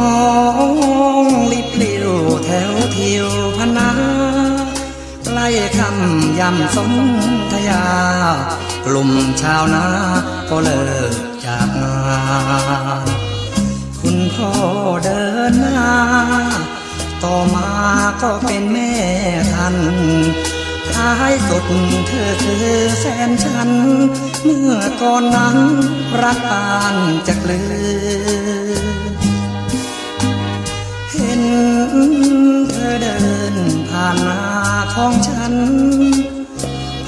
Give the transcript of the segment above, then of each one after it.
องลิบเลียวแถวเที่ยวพนาใกล้คำยำสมทยากลุ่มชาวนาก็เลิกจากงานคุณพ่อเดินหน้า ต่อมาก็เป็นแม่ทันท้ายสุดเธอคือแฟนฉัน เมื่อก่อนนั้นรักปานจะกลือ ของฉัน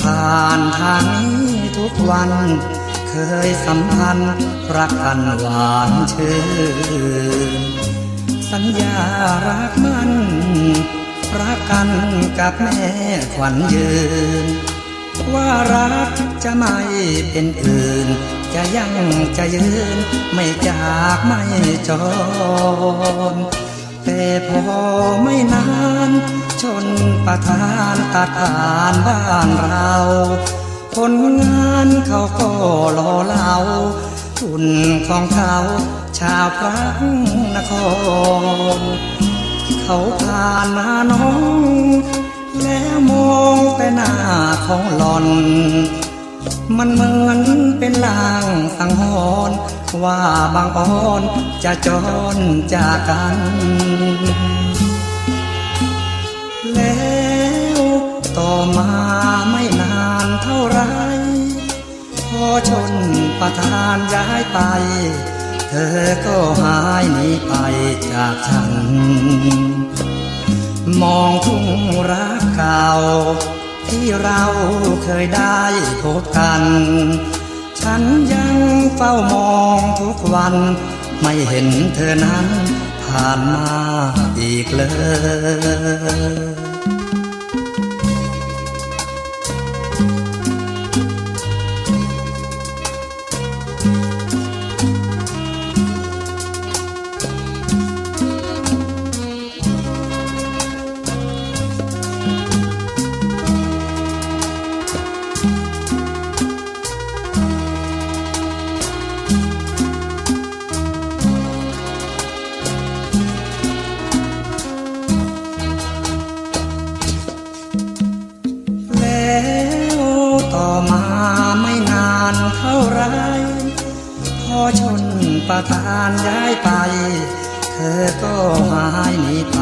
ผ่านทางนี้ทุกวัน เคยสัมพันธ์รักกันหวานชื่นสัญญารักมันรักกันกับแม่ขวัญยืน ว่ารักจะไม่เป็นอื่น จะยังจะยืน ไม่จากไม่จรแต่พอไม่นาน ประทานตัดผ่านบ้านเรา คนงานเขาก็รอเราทุนของเขาชาวพระนคร เขาผ่านมาน้อง แล้วมองแต่หน้าของหลอน มันเหมือนเป็นลางสังหรณ์ว่าบางอ่อนจะจรจากกัน ต่อมาไม่นานเท่าไร พอชนประทานย้ายไป เธอก็หายหนีไปจากฉัน มองทุ่งรักเก่า ที่เราเคยได้พบกัน ฉันยังเฝ้ามองทุกวัน ไม่เห็นเธอนั้นผ่านมาอีกเลย ต่อมาไม่นานเท่าไร พอชนประทานย้ายไป เธอก็หายหนีไป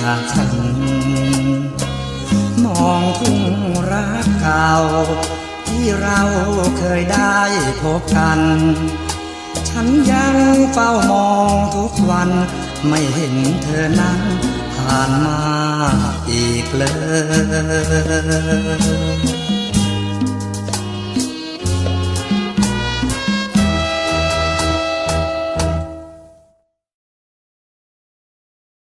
จากฉัน มองทุ่งรักเก่า ที่เราเคยได้พบกัน ฉันยังเฝ้ามองทุกวัน ไม่เห็นเธอนั้นผ่านมาอีกเลย